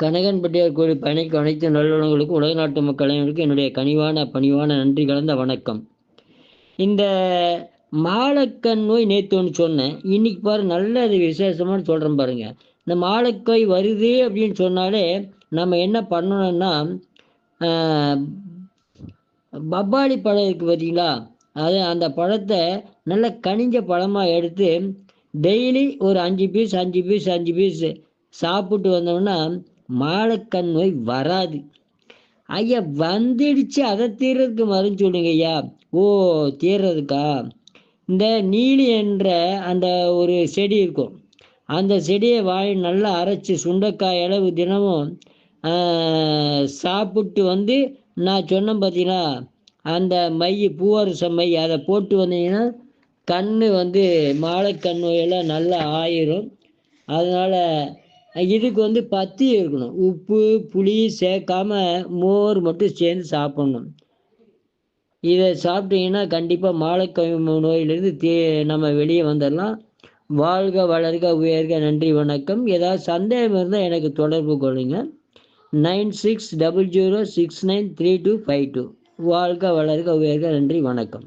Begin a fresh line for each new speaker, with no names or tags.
கனகன்பட்டியார் கோயில் பயணிக்கும் அனைத்து நல்லுணங்களுக்கும் உலக நாட்டு மக்கள் அனைவருக்கும் என்னுடைய கனிவான பணிவான நன்றி கலந்த வணக்கம். இந்த மாலக்கண் நோய் நேற்று ஒன்று சொன்னேன். இன்னைக்கு பாரு நல்ல அது விசேஷமானு சொல்கிறேன் பாருங்க. இந்த மாலக்கோய் வருது அப்படின்னு சொன்னாலே நம்ம என்ன பண்ணணும்னா பப்பாளி பழம் இருக்குது பார்த்தீங்களா அது அந்த பழத்தை நல்ல கனிஞ்ச பழமாக எடுத்து டெய்லி ஒரு அஞ்சு பீஸ் அஞ்சு பீஸ் அஞ்சு பீஸ் சாப்பிட்டு வந்தோம்னா மாலக்கண் நோய் வராது. ஐயா வந்துடுச்சு அதை தீர்றதுக்கு மருந்து சொல்லுங்க ஐயா. ஓ தீர்றதுக்கா? இந்த நீலி என்ற அந்த ஒரு செடி இருக்கும். அந்த செடியை வாய் நல்லா அரைச்சி சுண்டைக்காய் அளவு தினமும் சாப்பிட்டு வந்து நான் சொன்னேன் பார்த்தீங்கன்னா அந்த மை பூவரச மை அதை போட்டு வந்தீங்கன்னா கண் வந்து மாலைக்கண் நோயெல்லாம் நல்லா ஆயிரும். அதனால் இதுக்கு வந்து பத்தி இருக்கணும். உப்பு புளி சேர்க்காம மோர் மட்டும் சேர்ந்து சாப்பிடணும். இதை சாப்பிட்டீங்கன்னா கண்டிப்பாக மாலைக்கண் நோயிலிருந்து தே நம்ம வெளியே வந்துடலாம். வாழ்க வளர்க உயர்க நன்றி வணக்கம். ஏதாவது சந்தேகம் இருந்தால் எனக்கு தொடர்பு கொள்ளுங்க. Nine six double zero six nine three two five two. வாழ்க வளர்க உயர்க நன்றி வணக்கம்.